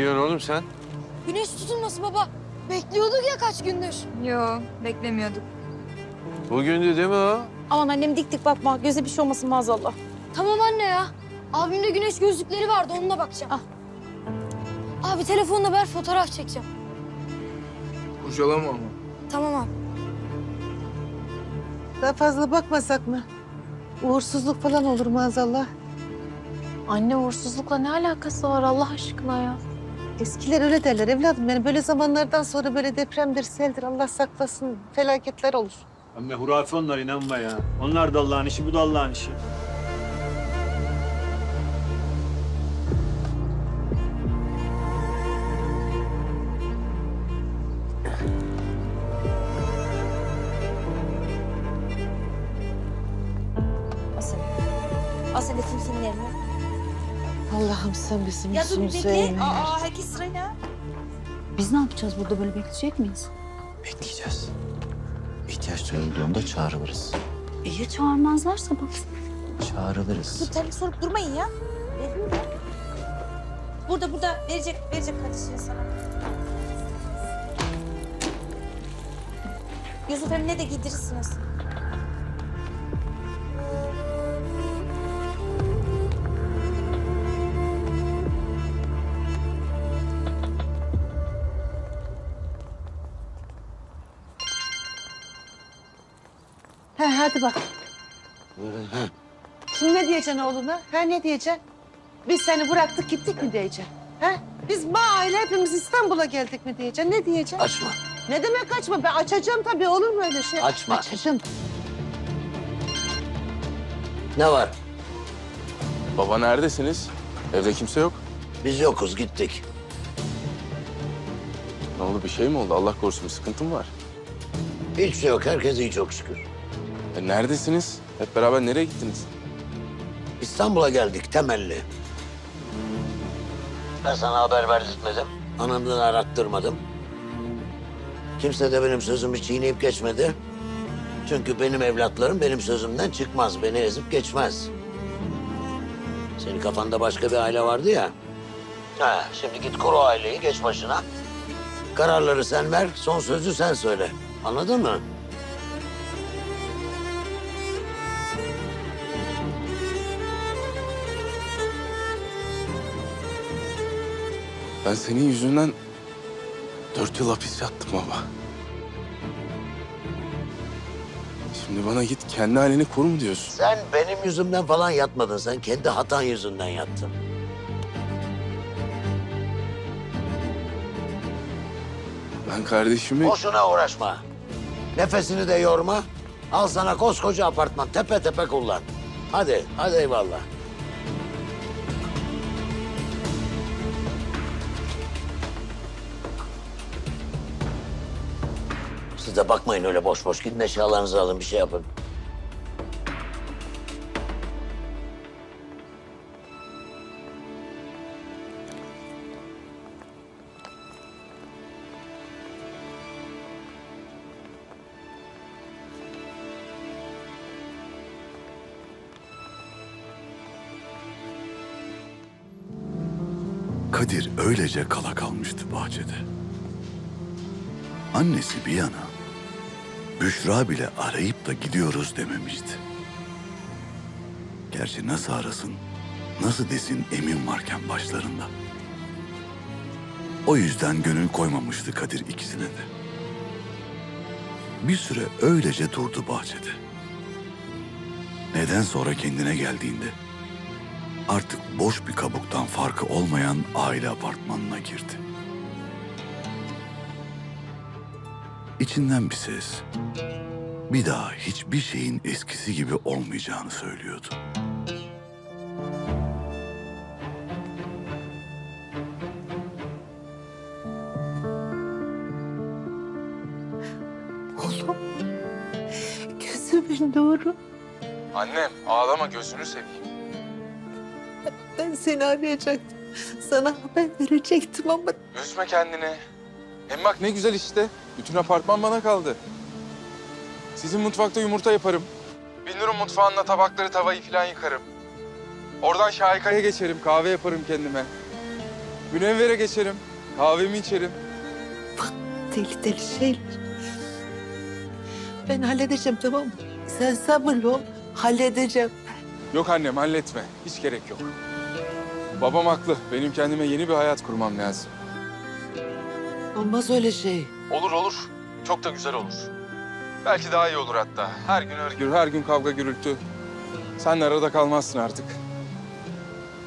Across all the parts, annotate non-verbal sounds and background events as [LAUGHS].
diyorsun oğlum sen? Güneş tutulması baba. Bekliyorduk ya kaç gündür. Yo beklemiyorduk. Bugündü değil mi o? Aman annem dik dik bakma. Göze bir şey olmasın maazallah. Tamam anne ya. Abimde güneş gözlükleri vardı onunla bakacağım. Al. Abi telefonla ver fotoğraf çekeceğim. Kurcalama ama. Tamam abi. Daha fazla bakmasak mı? Uğursuzluk falan olur maazallah. Anne uğursuzlukla ne alakası var Allah aşkına ya? Eskiler öyle derler evladım. Yani böyle zamanlardan sonra böyle depremdir, seldir Allah saklasın felaketler olur. Ama hurafe onlar inanma ya. Onlar da Allah'ın işi, bu da Allah'ın işi. Asıl. Asıl etim senin yerine. Allah'ım sen bizim Ya dur bir yüzümüzü bekle. eğme. Aa herkes sırayla. Biz ne yapacağız burada böyle bekleyecek miyiz? Bekleyeceğiz. İhtiyaç duyulduğunda çağrılırız. İyi çağırmazlarsa bak. Çağrılırız. Dur terlik sorup durmayın ya. Verin ya. Burada burada verecek verecek kardeşine sana. Yusuf Emine de giydirirsiniz. Hadi bak. Şimdi ne diyeceksin oğluna? Ha ne diyeceksin? Biz seni bıraktık gittik mi diyeceksin? Ha? Biz ma aile hepimiz İstanbul'a geldik mi diyeceksin? Ne diyeceksin? Açma. Ne demek açma? Ben açacağım tabii olur mu öyle şey? Açma. Açacağım. Ne var? Baba neredesiniz? Evde kimse yok. Biz yokuz gittik. Ne oldu bir şey mi oldu? Allah korusun bir sıkıntı mı var? Hiçbir şey yok. Herkes iyi çok şükür. E, neredesiniz? Hep beraber nereye gittiniz? İstanbul'a geldik temelli. Ben sana haber verdirtmedim. Anamdan arattırmadım. Kimse de benim sözümü çiğneyip geçmedi. Çünkü benim evlatlarım benim sözümden çıkmaz. Beni ezip geçmez. Senin kafanda başka bir aile vardı ya. Ha, şimdi git kur o aileyi geç başına. Kararları sen ver, son sözü sen söyle. Anladın mı? Ben senin yüzünden dört yıl hapis yattım baba. Şimdi bana git kendi halini koru mu diyorsun? Sen benim yüzümden falan yatmadın. Sen kendi hatan yüzünden yattın. Ben kardeşimi... Boşuna uğraşma. Nefesini de yorma. Al sana koskoca apartman. Tepe tepe kullan. Hadi, hadi eyvallah. De bakmayın öyle boş boş. Gidin eşyalarınızı alın, bir şey yapın. Kadir öylece kala kalmıştı bahçede. Annesi bir yana, Büşra bile arayıp da gidiyoruz dememişti. Gerçi nasıl arasın, nasıl desin emin varken başlarında. O yüzden gönül koymamıştı Kadir ikisine de. Bir süre öylece durdu bahçede. Neden sonra kendine geldiğinde artık boş bir kabuktan farkı olmayan aile apartmanına girdi. İçinden bir ses bir daha hiçbir şeyin eskisi gibi olmayacağını söylüyordu. Oğlum. Gözümün nuru. Annem ağlama gözünü seveyim. Ben seni arayacaktım. Sana haber verecektim ama Üzme kendini. Hem bak ne güzel işte. Bütün apartman bana kaldı. Sizin mutfakta yumurta yaparım. Binur'un mutfağında tabakları tavayı falan yıkarım. Oradan Şahika'ya geçerim kahve yaparım kendime. Münevvere geçerim. Kahvemi içerim. Deli deli şeyler. Ben halledeceğim tamam mı? Sen sabırlı ol. Halledeceğim. Yok annem halletme. Hiç gerek yok. Babam haklı. Benim kendime yeni bir hayat kurmam lazım. Olmaz öyle şey. Olur olur. Çok da güzel olur. Belki daha iyi olur hatta. Her gün her gün, her gün kavga gürültü. Sen de arada kalmazsın artık.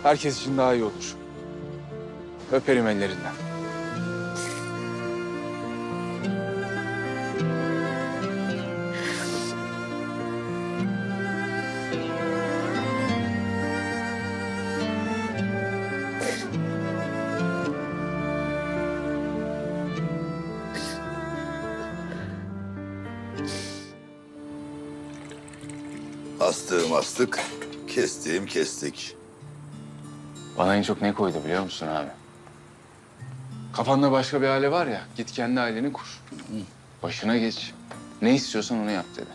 Herkes için daha iyi olur. Öperim ellerinden. Astığım astık, kestiğim kestik. Bana en çok ne koydu biliyor musun abi? Kafanda başka bir aile var ya, git kendi aileni kur. Başına geç. Ne istiyorsan onu yap dedi.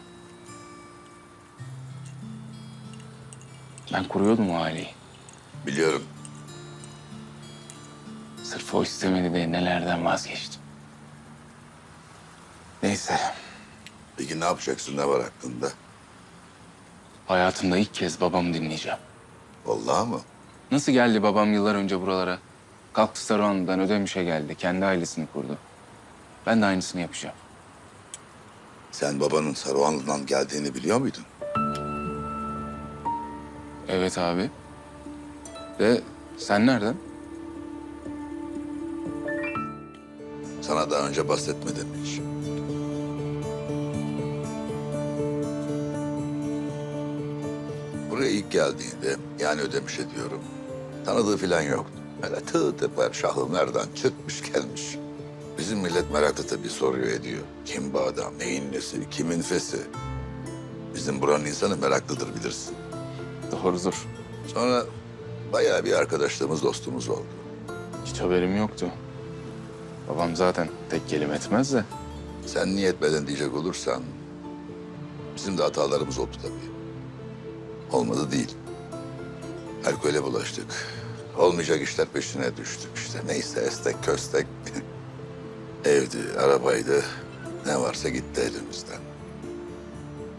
Ben kuruyordum o aileyi. Biliyorum. Sırf o istemedi diye nelerden vazgeçtim. Neyse, Peki ne yapacaksın, ne var aklında? Hayatımda ilk kez babamı dinleyeceğim. Vallahi mı? Nasıl geldi babam yıllar önce buralara? Kalktı Saruhan'dan Ödemiş'e geldi. Kendi ailesini kurdu. Ben de aynısını yapacağım. Sen babanın Saruhanlı'dan geldiğini biliyor muydun? Evet abi. De sen nereden? Sana daha önce bahsetmedim hiç. Buraya ilk geldiğinde, yani ödemiş ediyorum. Tanıdığı falan yoktu. Öyle tığ teper şahımlardan çıkmış gelmiş. Bizim millet merakla tabii soruyor ediyor. Kim bu adam, neyin nesi, kimin fesi? Bizim buranın insanı meraklıdır bilirsin. Doğrudur. Sonra bayağı bir arkadaşlığımız, dostumuz oldu. Hiç haberim yoktu. Babam zaten tek kelime etmez de. Sen niye etmeden diyecek olursan... ...bizim de hatalarımız oldu tabii. Olmadı değil. Alkole bulaştık. Olmayacak işler peşine düştük işte. Neyse estek köstek. [LAUGHS] Evdi, arabaydı. Ne varsa gitti elimizden.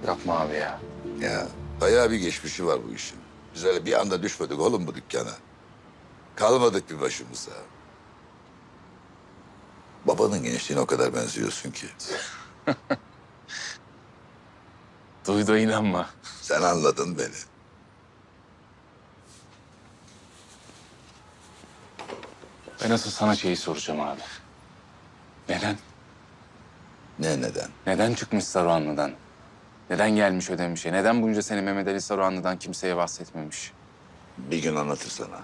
Yapma abi ya. Ya bayağı bir geçmişi var bu işin. Biz öyle bir anda düşmedik oğlum bu dükkana. Kalmadık bir başımıza. Babanın gençliğine o kadar benziyorsun ki. [LAUGHS] Duydu inanma. Sen anladın beni. Ben asıl sana şeyi soracağım abi. Neden? Ne neden? Neden çıkmış Saruhanlı'dan? Neden gelmiş ödemişe? Neden bunca sene Mehmet Ali Saruhanlı'dan kimseye bahsetmemiş? Bir gün anlatır sana.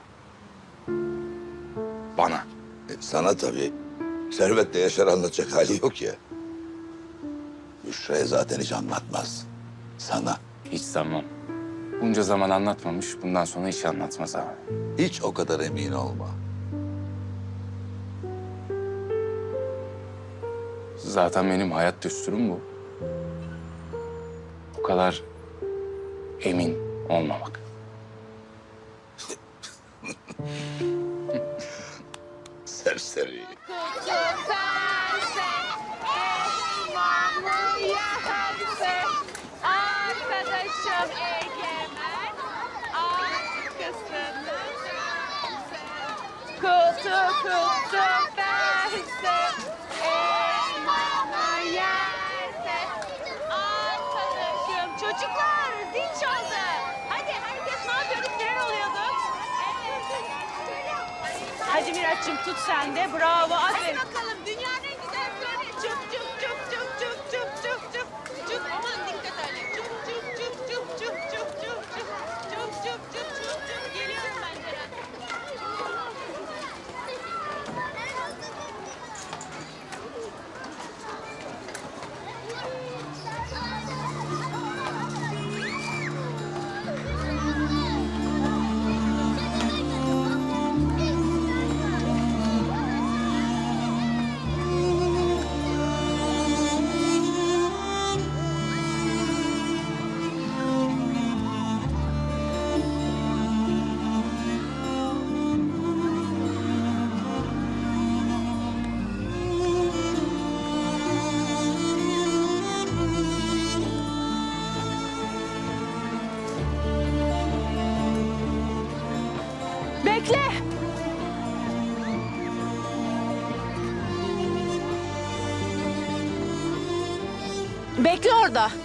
Bana. E, sana tabii. Servetle Yaşar anlatacak hali yok ya. Büşra'ya zaten hiç anlatmaz. Sana. Hiç sanmam. Bunca zaman anlatmamış, bundan sonra hiç anlatmaz abi. Hiç o kadar emin olma. Zaten benim hayat düsturum bu. Bu kadar emin olmamak. [LAUGHS] Serseri. Arkadaşım Egemen, arkasını Kutu kutu bense, elmanı yerse Arkadaşım, çocuklar zil çaldı. Hadi herkes ne yapıyordu? Tren oluyordu. Hadi Miraç'cığım tut sen de. Bravo. Aferin. Hadi bakalım. Orada.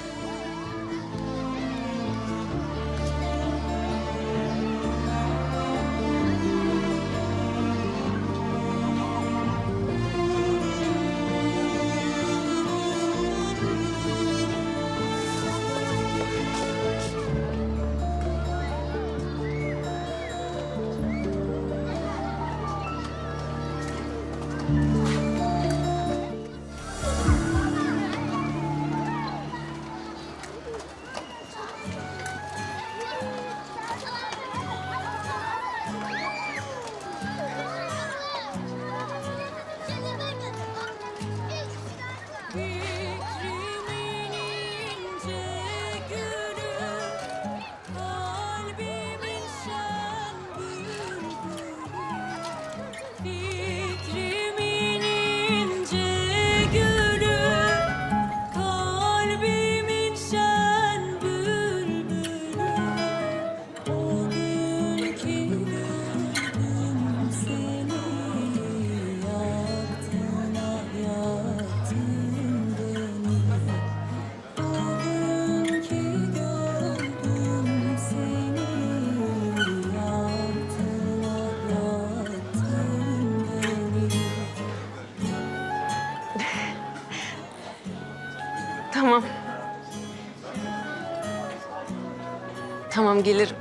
Tamam gelirim.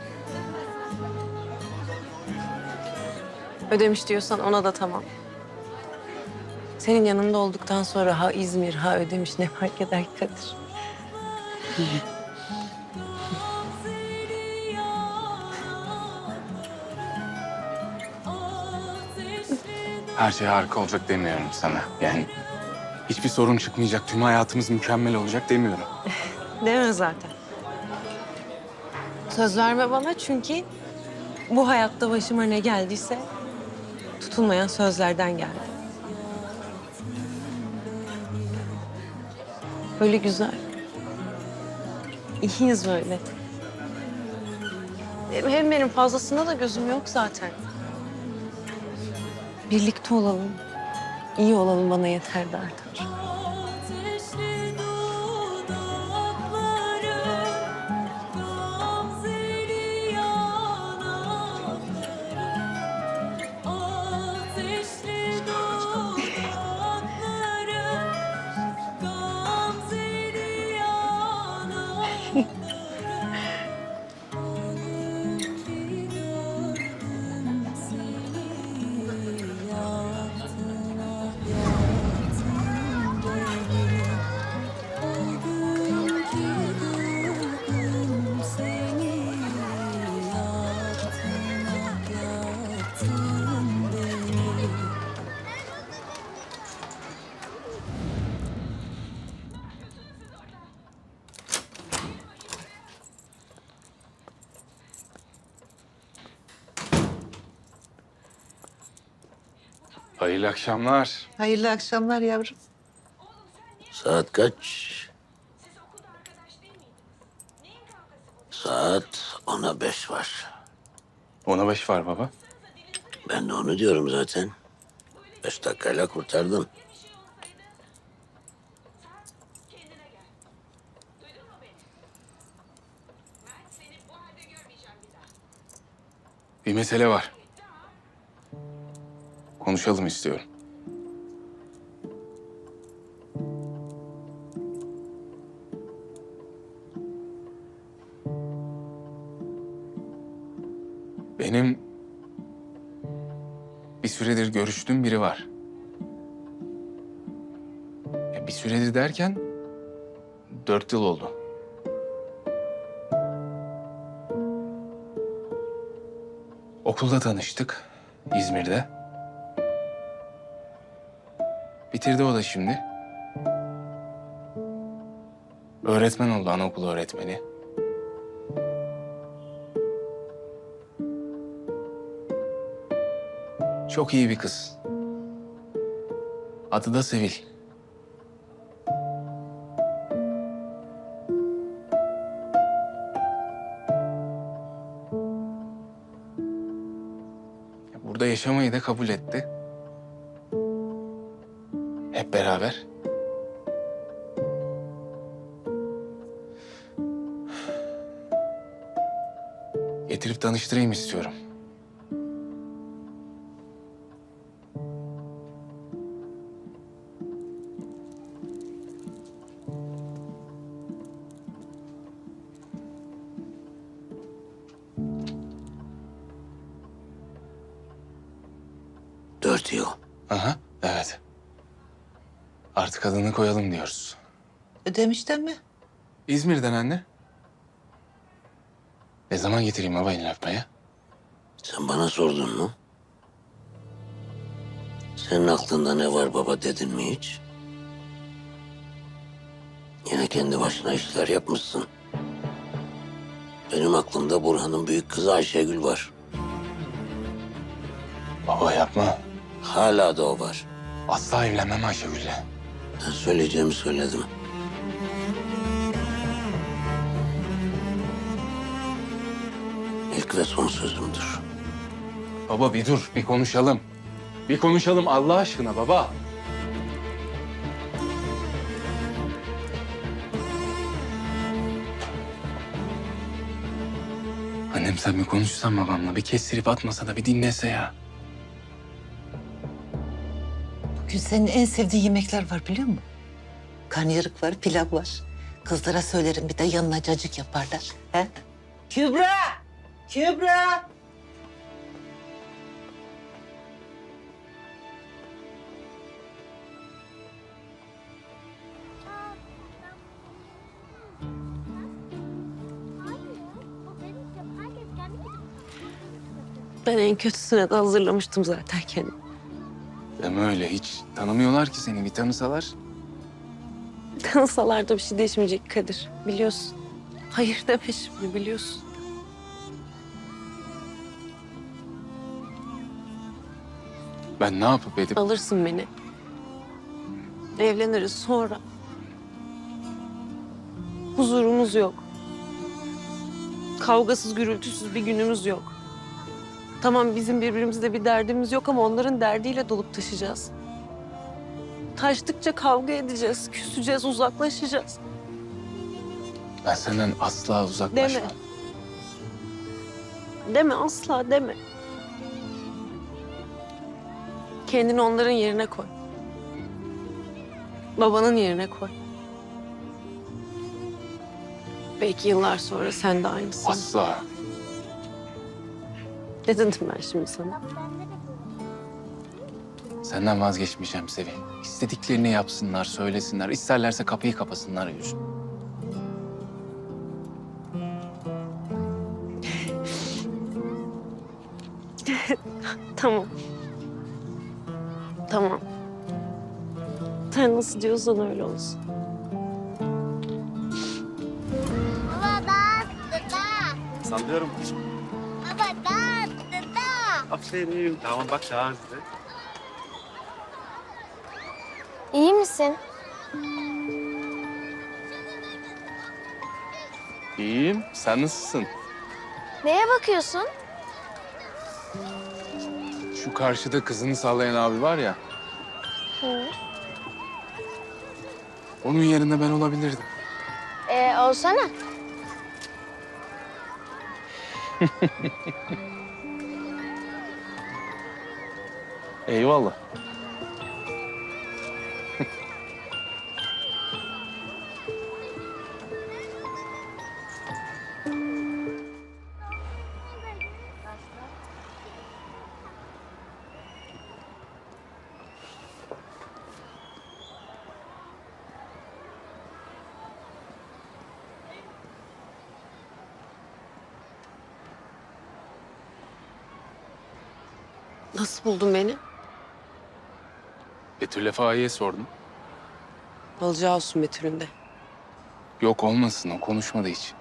Ödemiş diyorsan ona da tamam. Senin yanında olduktan sonra ha İzmir ha Ödemiş ne fark eder ki Kadir? Her şey harika olacak demiyorum sana. Yani hiçbir sorun çıkmayacak, tüm hayatımız mükemmel olacak demiyorum. [LAUGHS] Deme zaten. Söz verme bana çünkü bu hayatta başıma ne geldiyse tutulmayan sözlerden geldi. Böyle güzel. İyiyiz böyle. Hem- benim fazlasında da gözüm yok zaten. Birlikte olalım. iyi olalım bana yeter de. Hayırlı akşamlar. Hayırlı akşamlar yavrum. Saat kaç? Saat ona beş var. Ona baş var baba. Ben de onu diyorum zaten. Beş dakikayla kurtardım. Bir mesele var. Konuşalım istiyorum. Benim bir süredir görüştüğüm biri var. Ya bir süredir derken dört yıl oldu. Okulda tanıştık İzmir'de. Bitirdi o da şimdi. Öğretmen oldu, anaokulu öğretmeni. Çok iyi bir kız. Adı da Sevil. Burada yaşamayı da kabul etti. Hep beraber. Getirip tanıştırayım istiyorum. Ödemişten mi? İzmir'den anne. Ne zaman getireyim baba elini öpmeye? Sen bana sordun mu? Senin aklında ne var baba dedin mi hiç? Yine kendi başına işler yapmışsın. Benim aklımda Burhan'ın büyük kızı Ayşegül var. Baba yapma. Hala da o var. Asla evlenmem Ayşegül'le. Ben söyleyeceğimi söyledim. İlk ve son sözümdür. Baba bir dur, bir konuşalım. Bir konuşalım Allah aşkına baba. Annem sen bir konuşsan babamla, bir kestirip atmasa da bir dinlese ya. Bugün senin en sevdiğin yemekler var biliyor musun? Karnıyarık var, pilav var. Kızlara söylerim bir de yanına cacık yaparlar. He? Kübra! Kübra! Ben en kötüsüne de hazırlamıştım zaten kendimi. Deme öyle, hiç tanımıyorlar ki seni. Bir tanısalar. Tanısalar da bir şey değişmeyecek Kadir. Biliyorsun. Hayır deme şimdi biliyorsun. Ben ne yapıp edip... Alırsın beni. Evleniriz sonra. Huzurumuz yok. Kavgasız, gürültüsüz bir günümüz yok. Tamam bizim birbirimizle bir derdimiz yok ama onların derdiyle dolup taşıyacağız. Taştıkça kavga edeceğiz, küseceğiz, uzaklaşacağız. Ben senden asla uzaklaşmam. Deme. Deme asla deme. Kendini onların yerine koy. Babanın yerine koy. Belki yıllar sonra sen de aynısın. Asla. Ne dedim ben şimdi sana? Senden vazgeçmeyeceğim Sevim. İstediklerini yapsınlar, söylesinler. İsterlerse kapıyı kapasınlar yüzüm. [LAUGHS] Tamam. Tamam. Sen nasıl diyorsan öyle olsun. Baba da da. Sallıyorum. Baba da da. Aferin. Tamam bak daha hızlı. İyi misin? İyiyim. Sen nasılsın? Neye bakıyorsun? Şu karşıda kızını sallayan abi var ya. Hı. Onun yerinde ben olabilirdim. Ee, olsana. Eyvallah. Nasıl buldun beni? Betül'le Fahiye sordum. Olacağı olsun Betül'ün de. Yok olmasın o konuşmadı hiç.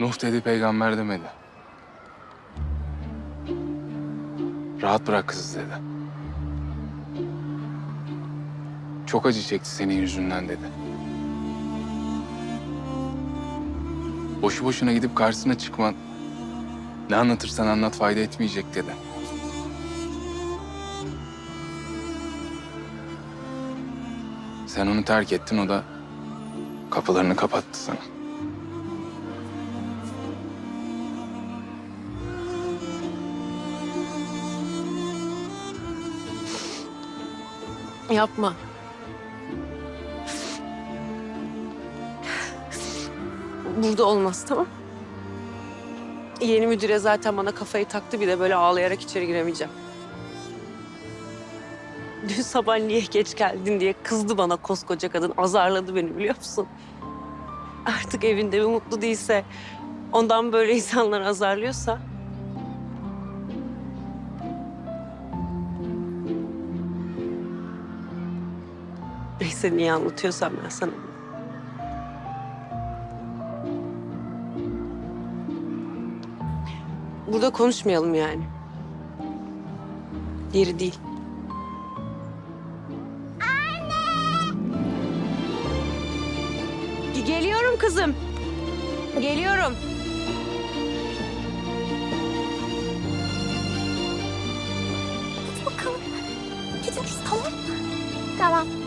Nuh dedi peygamber demedi. Rahat bırak kızı dedi. Çok acı çekti senin yüzünden dedi. Boşu boşuna gidip karşısına çıkman... Ne anlatırsan anlat fayda etmeyecek dedi. Sen onu terk ettin, o da kapılarını kapattı sana. Yapma. Burada olmaz tamam Yeni müdüre zaten bana kafayı taktı bir de böyle ağlayarak içeri giremeyeceğim. Dün sabah niye geç geldin diye kızdı bana koskoca kadın. Azarladı beni biliyor musun? Artık evinde bir mutlu değilse, ondan böyle insanlar azarlıyorsa... Neyse niye anlatıyorsam ben sana. Burada konuşmayalım yani. Yeri değil. Kızım. Geliyorum. Bakalım. Gidiyoruz tamam mı? Tamam.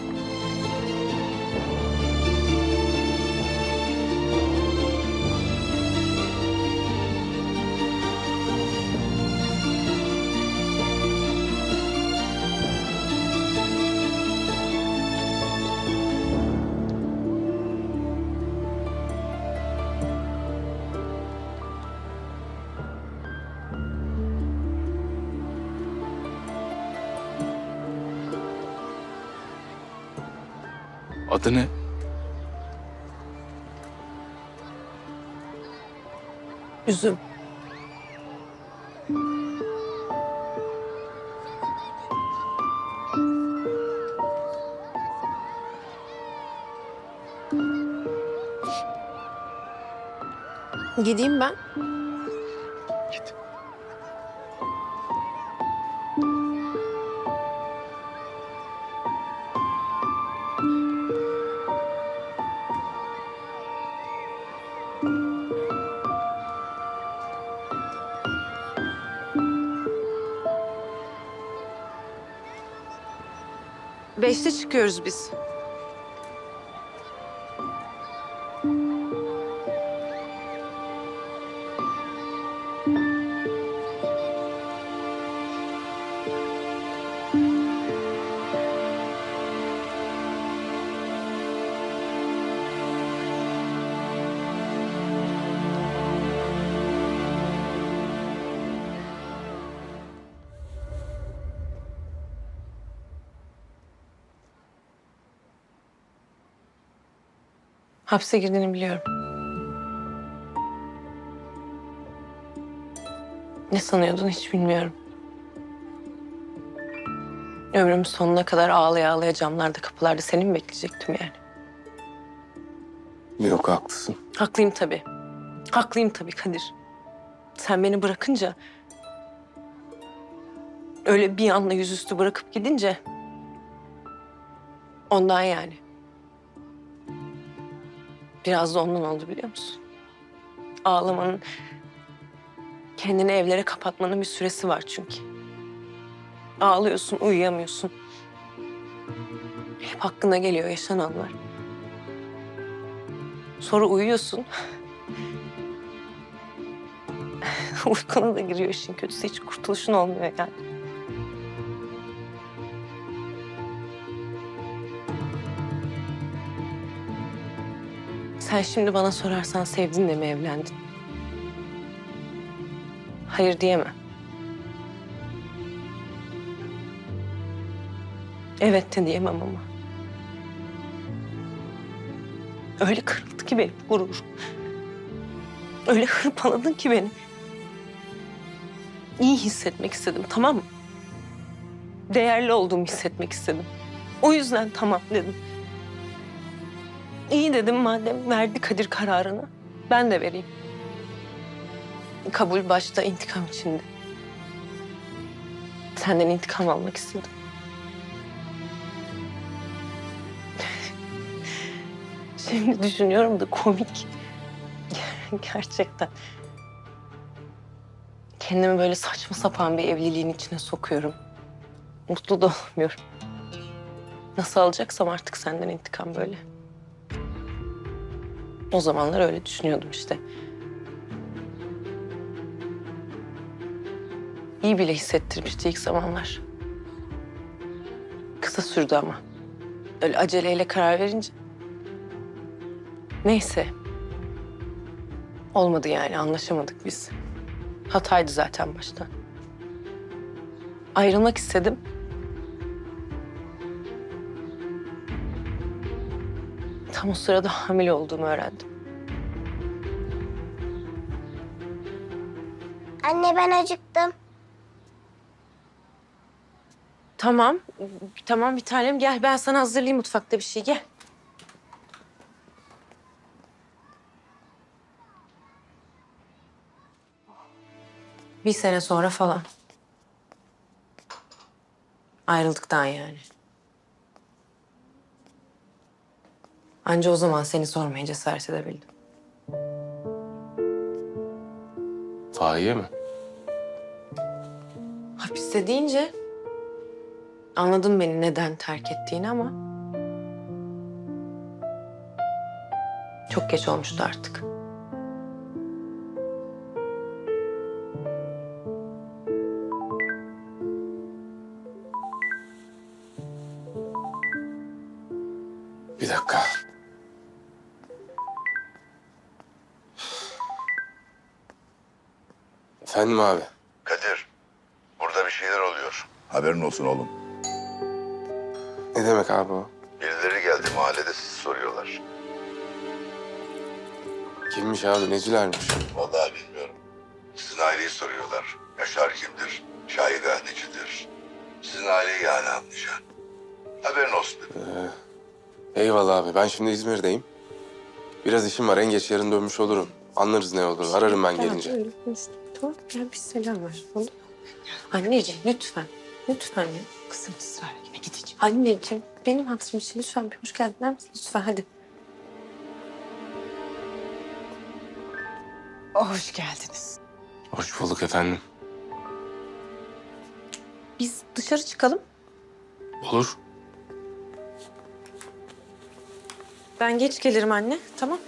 Adı ne? Üzüm. Gideyim ben. Çıkıyoruz biz. Hapse girdiğini biliyorum. Ne sanıyordun hiç bilmiyorum. Ömrümün sonuna kadar ağlaya ağlaya camlarda kapılarda seni mi bekleyecektim yani? Yok haklısın. Haklıyım tabii. Haklıyım tabii Kadir. Sen beni bırakınca... Öyle bir anda yüzüstü bırakıp gidince... Ondan yani. Biraz da ondan oldu biliyor musun? Ağlamanın, kendini evlere kapatmanın bir süresi var çünkü. Ağlıyorsun, uyuyamıyorsun. Hep hakkına geliyor yaşananlar. Sonra uyuyorsun. [LAUGHS] Uykuna da giriyor işin kötüsü. Hiç kurtuluşun olmuyor yani. Sen şimdi bana sorarsan sevdin de mi evlendin? Hayır diyemem. Evet de diyemem ama. Öyle kırıldı ki benim gururum. Öyle hırpaladın ki beni. İyi hissetmek istedim tamam mı? Değerli olduğumu hissetmek istedim. O yüzden tamam dedim. İyi dedim madem verdi Kadir kararını. Ben de vereyim. Kabul başta intikam içinde. Senden intikam almak istedim. [LAUGHS] Şimdi düşünüyorum da komik. [LAUGHS] Gerçekten. Kendimi böyle saçma sapan bir evliliğin içine sokuyorum. Mutlu da olmuyorum. Nasıl alacaksam artık senden intikam böyle. O zamanlar öyle düşünüyordum işte. İyi bile hissettirmişti ilk zamanlar. Kısa sürdü ama. Öyle aceleyle karar verince. Neyse. Olmadı yani anlaşamadık biz. Hataydı zaten baştan. Ayrılmak istedim. Tam o sırada hamile olduğumu öğrendim. Anne ben acıktım. Tamam, tamam bir tanem gel ben sana hazırlayayım mutfakta bir şey gel. Bir sene sonra falan. Ayrıldıktan yani. Anca o zaman seni sormaya cesaret edebildim. Fahiye mi? Hapiste deyince anladım beni neden terk ettiğini ama çok geç olmuştu artık. Kimmiş abi? Necilermiş? Vallahi bilmiyorum. Sizin aileyi soruyorlar. Yaşar kimdir? Şahigah necidir? Sizin aileyi yani anlayacaksın. Haberin olsun dedim. Eyvallah abi. Ben şimdi İzmir'deyim. Biraz işim var. En geç yarın dönmüş olurum. Anlarız ne olur. Ararım ben gelince. Konuştuk. Tamam gel bir selam ver. Olur mu? Anneciğim lütfen. Lütfen ya. Kızım ısrar etme gideceğim. Anneciğim benim hatırım için lütfen bir hoş geldin der misin? Lütfen hadi. Hoş geldiniz. Hoş bulduk efendim. Biz dışarı çıkalım. Olur. Ben geç gelirim anne. Tamam.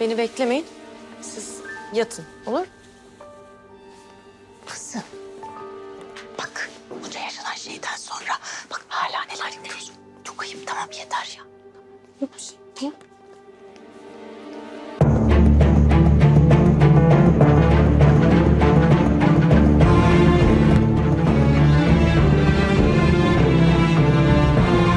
Beni beklemeyin. Siz yatın. Olur? Kızım. Bak bunca yaşanan şeyden sonra bak hala neler yapıyorsun. Çok ayıp tamam yeter ya. Yok bir şey. Tamam.